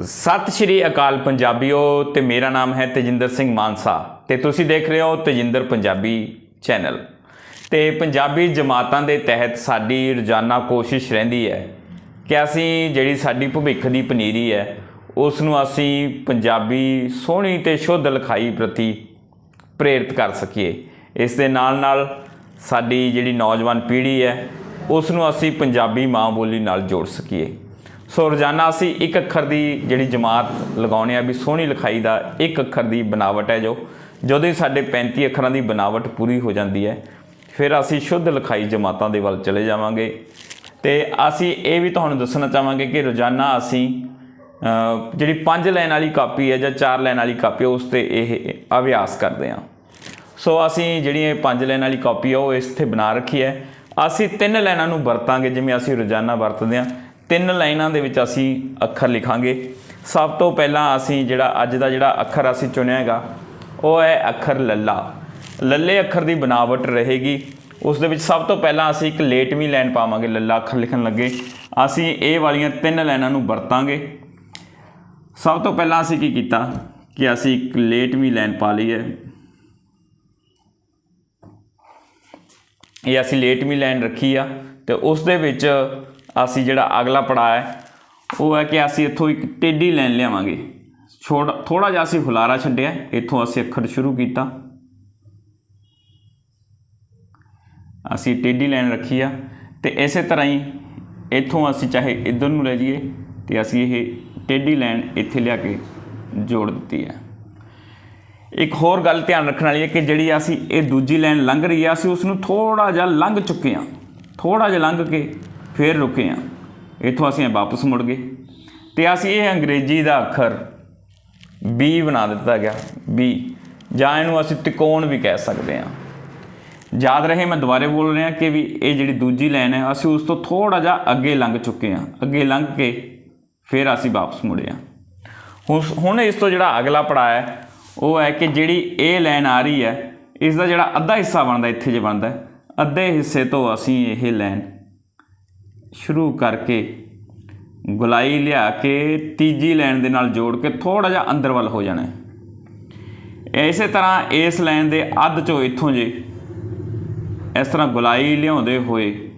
ਸਤਿ ਸ਼੍ਰੀ ਅਕਾਲ ਪੰਜਾਬੀਓ, ਤੇ ਮੇਰਾ ਨਾਮ ਹੈ ਤੇਜਿੰਦਰ ਸਿੰਘ ਮਾਨਸਾ, ਤੇ ਤੁਸੀਂ ਦੇਖ ਰਹੇ ਹੋ ਤੇਜਿੰਦਰ ਪੰਜਾਬੀ ਚੈਨਲ। ਤੇ ਪੰਜਾਬੀ ਜਮਾਤਾਂ ਦੇ ਤਹਿਤ ਸਾਡੀ ਰੋਜ਼ਾਨਾ ਕੋਸ਼ਿਸ਼ ਰਹਿੰਦੀ ਹੈ ਕਿ ਅਸੀਂ ਜਿਹੜੀ ਸਾਡੀ ਭਵਿੱਖ ਦੀ ਪਨੀਰੀ ਹੈ ਉਸ ਨੂੰ ਅਸੀਂ ਪੰਜਾਬੀ ਸੋਹਣੀ ਤੇ ਸ਼ੁੱਧ ਲਿਖਾਈ ਪ੍ਰਤੀ ਪ੍ਰੇਰਿਤ ਕਰ ਸਕੀਏ। ਇਸ ਦੇ ਨਾਲ ਨਾਲ ਸਾਡੀ ਜਿਹੜੀ ਨੌਜਵਾਨ ਪੀੜ੍ਹੀ ਹੈ ਉਸ ਨੂੰ ਅਸੀਂ ਪੰਜਾਬੀ ਮਾਂ ਬੋਲੀ ਨਾਲ ਜੋੜ ਸਕੀਏ। ਸੋ ਰੋਜ਼ਾਨਾ ਅਸੀਂ ਇੱਕ ਅੱਖਰ ਦੀ ਜਿਹੜੀ ਜਮਾਤ ਲਗਾਉਣੇ ਆ ਵੀ ਸੋਹਣੀ ਲਿਖਾਈ ਦਾ ਇੱਕ ਅੱਖਰ ਦੀ ਬਣਾਵਟ ਹੈ ਜੋ, ਜਦੋਂ ਹੀ ਸਾਡੇ 35 ਅੱਖਰਾਂ ਦੀ ਬਣਾਵਟ ਪੂਰੀ ਹੋ ਜਾਂਦੀ ਹੈ, ਫਿਰ ਅਸੀਂ ਸ਼ੁੱਧ ਲਿਖਾਈ ਜਮਾਤਾਂ ਦੇ ਵੱਲ ਚਲੇ ਜਾਵਾਂਗੇ। ਤੇ ਅਸੀਂ ਇਹ ਵੀ ਤੁਹਾਨੂੰ ਦੱਸਣਾ ਚਾਹਾਂਗੇ ਕਿ ਰੋਜ਼ਾਨਾ ਅਸੀਂ ਜਿਹੜੀ ਪੰਜ ਲਾਈਨ ਵਾਲੀ ਕਾਪੀ ਹੈ ਜਾਂ ਚਾਰ ਲਾਈਨ ਵਾਲੀ ਕਾਪੀ ਉਸ ਤੇ ਇਹ ਅਭਿਆਸ ਕਰਦੇ ਹਾਂ। ਸੋ ਅਸੀਂ ਜਿਹੜੀ ਇਹ ਪੰਜ ਲਾਈਨ ਵਾਲੀ ਕਾਪੀ ਆ ਉਹ ਇੱਥੇ ਬਣਾ ਰੱਖੀ ਹੈ। ਅਸੀਂ ਤਿੰਨ ਲਾਈਨਾਂ ਨੂੰ ਵਰਤਾਂਗੇ, ਜਿਵੇਂ ਅਸੀਂ ਰੋਜ਼ਾਨਾ ਵਰਤਦੇ ਹਾਂ। ਤਿੰਨ ਲਾਈਨਾਂ ਦੇ ਵਿੱਚ ਅਸੀਂ ਅੱਖਰ ਲਿਖਾਂਗੇ। ਸਭ ਤੋਂ ਪਹਿਲਾਂ ਅਸੀਂ ਜਿਹੜਾ ਅੱਜ ਦਾ ਜਿਹੜਾ ਅੱਖਰ ਅਸੀਂ ਚੁਣਿਆ ਹੈਗਾ, ਉਹ ਹੈ ਅੱਖਰ ਲੱਲਾ। ਲੱਲੇ ਅੱਖਰ ਦੀ ਬਣਾਵਟ ਰਹੇਗੀ। ਉਸ ਦੇ ਵਿੱਚ ਸਭ ਤੋਂ ਪਹਿਲਾਂ ਅਸੀਂ ਇੱਕ ਲੇਟਵੀਂ ਲਾਈਨ ਪਾਵਾਂਗੇ, ਲੱਲਾ ਅੱਖਰ ਲਿਖਣ ਲੱਗੇ। ਅਸੀਂ ਇਹ ਵਾਲੀਆਂ ਤਿੰਨ ਲਾਈਨਾਂ ਨੂੰ ਵਰਤਾਂਗੇ। ਸਭ ਤੋਂ ਪਹਿਲਾਂ ਅਸੀਂ ਕੀ ਕੀਤਾ ਕਿ ਅਸੀਂ ਇੱਕ ਲੇਟਵੀਂ ਲਾਈਨ ਪਾ ਲਈ ਹੈ। ਇਹ ਅਸੀਂ ਲੇਟਵੀਂ ਲਾਈਨ ਰੱਖੀ ਆ ਤੇ ਉਸ ਦੇ ਵਿੱਚ ਅਸੀਂ ਜਿਹੜਾ ਅਗਲਾ ਪੜਾਅ ਹੈ, ਉਹ ਹੈ ਕਿ ਅਸੀਂ ਇੱਥੋਂ ਇੱਕ ਟੇਢੀ ਲਾਈਨ ਲਿਆਵਾਂਗੇ। ਛੋਟਾ ਥੋੜਾ ਜਿਹਾ ਅਸੀਂ ਹੁਲਾਰਾ ਛੱਡਿਆ, ਇੱਥੋਂ ਅਸੀਂ ਅੱਖਰ ਸ਼ੁਰੂ ਕੀਤਾ। ਅਸੀਂ ਟੇਢੀ ਲਾਈਨ ਰੱਖੀ ਆ ਤੇ ਇਸੇ ਤਰ੍ਹਾਂ ਹੀ ਇੱਥੋਂ ਅਸੀਂ ਚਾਹੇ ਇੱਧਰ ਨੂੰ ਲੈ ਜਾਈਏ ਤੇ ਅਸੀਂ ਇਹ ਟੇਢੀ ਲਾਈਨ ਇੱਥੇ ਲਿਆ ਕੇ ਜੋੜ ਦਿੱਤੀ ਹੈ। ਇੱਕ ਹੋਰ ਗੱਲ ਧਿਆਨ ਰੱਖਣ ਵਾਲੀ ਹੈ ਕਿ ਜਿਹੜੀ ਅਸੀਂ ਇਹ ਦੂਜੀ ਲਾਈਨ ਲੰਘ ਰਹੀ ਹੈ ਅਸੀਂ ਉਸ ਨੂੰ ਥੋੜਾ ਜਿਹਾ ਲੰਘ ਚੁੱਕੇ ਹਾਂ। ਥੋੜਾ ਜਿਹਾ ਲੰਘ ਕੇ ਫਿਰ ਰੁਕੇ ਹਾਂ ਇੱਥੋਂ ਅਸੀਂ ਵਾਪਸ ਮੁੜ ਗਏ। ਤੇ ਅਸੀਂ ਇਹ ਅੰਗਰੇਜ਼ੀ ਦਾ ਅੱਖਰ B ਬਣਾ ਦਿੱਤਾ ਗਿਆ। B, ਜਾਂ ਇਹਨੂੰ ਅਸੀਂ ਤਿਕੋਣ ਵੀ ਕਹਿ ਸਕਦੇ ਹਾਂ ਯਾਦ ਰਹੇ, ਮੈਂ ਦੁਬਾਰੇ ਬੋਲ ਰਿਹਾ ਕਿ ਵੀ ਇਹ ਜਿਹੜੀ ਦੂਜੀ ਲਾਈਨ ਹੈ, ਅਸੀਂ ਉਸ ਤੋਂ ਥੋੜਾ ਜਿਹਾ ਅੱਗੇ ਲੰਘ ਚੁੱਕੇ ਹਾਂ ਅੱਗੇ ਲੰਘ ਕੇ ਫਿਰ ਅਸੀਂ ਵਾਪਸ ਮੁੜੇ ਹਾਂ ਹੁਣ ਹੁਣ ਇਸ ਤੋਂ ਜਿਹੜਾ ਅਗਲਾ ਪੜਾਅ ਹੈ, ਉਹ ਹੈ ਕਿ ਜਿਹੜੀ ਇਹ ਲਾਈਨ ਆ ਰਹੀ ਹੈ, ਇਸ ਦਾ ਜਿਹੜਾ ਅੱਧਾ ਹਿੱਸਾ ਬਣਦਾ, ਇੱਥੇ ਜੇ ਬਣਦਾ ਅੱਧੇ ਹਿੱਸੇ ਤੋਂ ਅਸੀਂ ਇਹ ਲਾਈਨ ਸ਼ੁਰੂ ਕਰਕੇ ਗੁਲਾਈ ਲਿਆ ਕੇ ਤੀਜੀ ਲਾਈਨ ਦੇ ਨਾਲ ਜੋੜ ਕੇ ਥੋੜਾ ਜਿਹਾ ਅੰਦਰ ਵੱਲ ਹੋ ਜਾਣਾ ਇਸੇ ਤਰ੍ਹਾਂ ਇਸ ਲਾਈਨ ਦੇ ਅੱਧ ਚੋਂ ਇੱਥੋਂ ਜੇ ਇਸ ਤਰ੍ਹਾਂ ਗੁਲਾਈ ਲਿਆਉਂਦੇ ਹੋਏ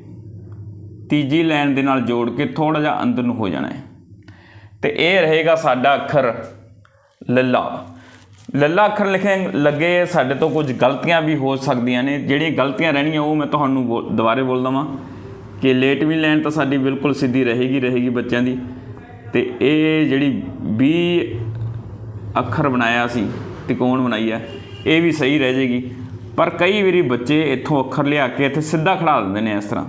ਤੀਜੀ ਲਾਈਨ ਦੇ ਨਾਲ ਜੋੜ ਕੇ ਥੋੜਾ ਜਿਹਾ ਅੰਦਰ ਨੂੰ ਹੋ ਜਾਣਾ ਹੈ। ਤੇ ਇਹ ਰਹੇਗਾ ਸਾਡਾ ਅੱਖਰ ਲੱਲਾ। ਲੱਲਾ ਅੱਖਰ ਲਿਖਣ ਲੱਗੇ ਸਾਡੇ ਤੋਂ ਕੁਝ ਗਲਤੀਆਂ ਵੀ ਹੋ ਸਕਦੀਆਂ ਨੇ, ਜਿਹੜੀਆਂ ਗਲਤੀਆਂ ਰਹਿਣੀਆਂ ਉਹ ਮੈਂ ਤੁਹਾਨੂੰ ਬੋ- ਦੁਬਾਰੇ ਬੋਲ ਦਵਾਂ। ਕਿ ਲੇਟ ਵੀ ਲੈਣ ਤਾਂ ਸਾਡੀ ਬਿਲਕੁਲ ਸਿੱਧੀ ਰਹੇਗੀ ਰਹੇਗੀ ਬੱਚਿਆਂ ਦੀ। ਤੇ ਇਹ ਜਿਹੜੀ 20 ਅੱਖਰ ਬਣਾਇਆ ਸੀ, ਤਿਕੋਣ ਬਣਾਈ ਹੈ ਇਹ ਵੀ ਸਹੀ ਰਹਿ ਜਾਏਗੀ। ਪਰ ਕਈ ਵਾਰੀ ਬੱਚੇ ਇੱਥੋਂ ਅੱਖਰ ਲਿਆ ਕੇ ਇੱਥੇ ਸਿੱਧਾ ਖੜਾ ਦਿੰਦੇ ਨੇ ਇਸ ਤਰ੍ਹਾਂ।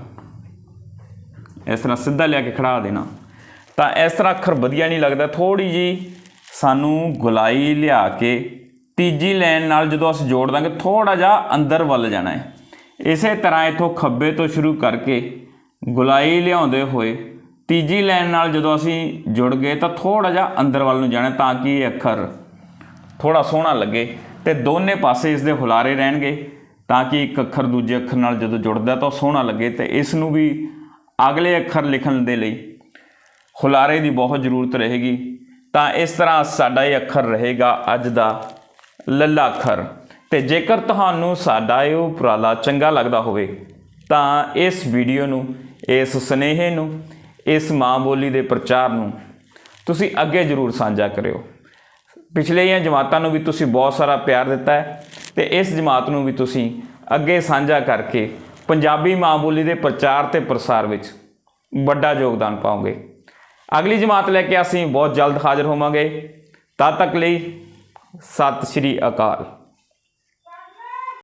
ਇਸ ਤਰ੍ਹਾਂ ਸਿੱਧਾ ਲਿਆ ਕੇ ਖੜਾ ਦੇਣਾ। ਤਾਂ ਇਸ ਤਰ੍ਹਾਂ ਅੱਖਰ ਵਧੀਆ ਨਹੀਂ ਲੱਗਦਾ। ਥੋੜੀ ਜੀ ਸਾਨੂੰ ਗੁਲਾਈ ਲਿਆ ਕੇ ਤੀਜੀ ਲਾਈਨ ਨਾਲ ਜਦੋਂ ਅਸੀਂ ਜੋੜ ਦਾਂਗੇ ਥੋੜਾ ਜਿਹਾ ਅੰਦਰ ਵੱਲ ਜਾਣਾ ਹੈ। ਇਸੇ ਤਰ੍ਹਾਂ ਇਥੋਂ ਖੱਬੇ ਤੋਂ ਸ਼ੁਰੂ ਕਰਕੇ ਗੁਲਾਈ ਲਿਆਉਂਦੇ ਹੋਏ ਤੀਜੀ ਲਾਈਨ ਨਾਲ ਜਦੋਂ ਅਸੀਂ ਜੁੜ ਗਏ ਤਾਂ ਥੋੜਾ ਜਿਹਾ ਅੰਦਰ ਵੱਲ ਨੂੰ ਜਾਣਾ ਤਾਂ ਕਿ ਇਹ ਅੱਖਰ ਥੋੜਾ ਸੋਹਣਾ ਲੱਗੇ ਤੇ ਦੋਨੇ ਪਾਸੇ ਇਸ ਦੇ ਹੁਲਾਰੇ ਰਹਿਣਗੇ ਤਾਂ ਕਿ ਇੱਕ ਅੱਖਰ ਦੂਜੇ ਅੱਖਰ ਨਾਲ ਜਦੋਂ ਜੁੜਦਾ ਤਾਂ ਉਹ ਸੋਹਣਾ ਲੱਗੇ ਤੇ ਇਸ ਨੂੰ ਵੀ ਅਗਲੇ ਅੱਖਰ ਲਿਖਣ ਦੇ ਲਈ ਹੁਲਾਰੇ ਦੀ ਬਹੁਤ ਜ਼ਰੂਰਤ ਰਹੇਗੀ। ਤਾਂ ਇਸ ਤਰ੍ਹਾਂ ਸਾਡਾ ਇਹ ਅੱਖਰ ਰਹੇਗਾ ਅੱਜ ਦਾ ਲੱਲਾ ਅੱਖਰ ਤੇ ਜੇਕਰ ਤੁਹਾਨੂੰ ਸਾਡਾ ਇਹ ਉਪਰਾਲਾ ਚੰਗਾ ਲੱਗਦਾ ਹੋਵੇ ਤਾਂ ਇਸ ਵੀਡੀਓ ਨੂੰ, ਇਸ ਸੁਨੇਹੇ ਨੂੰ, ਇਸ ਮਾਂ ਬੋਲੀ ਦੇ ਪ੍ਰਚਾਰ ਨੂੰ ਤੁਸੀਂ ਅੱਗੇ ਜ਼ਰੂਰ ਸਾਂਝਾ ਕਰਿਓ। ਪਿਛਲੀਆਂ ਜਮਾਤਾਂ ਨੂੰ ਵੀ ਤੁਸੀਂ ਬਹੁਤ ਸਾਰਾ ਪਿਆਰ ਦਿੱਤਾ ਹੈ ਤੇ ਇਸ ਜਮਾਤ ਨੂੰ ਵੀ ਤੁਸੀਂ ਅੱਗੇ ਸਾਂਝਾ ਕਰਕੇ ਪੰਜਾਬੀ ਮਾਂ ਬੋਲੀ ਦੇ ਪ੍ਰਚਾਰ ਤੇ ਪ੍ਰਸਾਰ ਵਿੱਚ ਵੱਡਾ ਯੋਗਦਾਨ ਪਾਓਗੇ। ਅਗਲੀ ਜਮਾਤ ਲੈ ਕੇ ਅਸੀਂ ਬਹੁਤ ਜਲਦ ਹਾਜ਼ਰ ਹੋਵਾਂਗੇ। ਤਦ ਤੱਕ ਲਈ ਸਤਿ ਸ਼੍ਰੀ ਅਕਾਲ।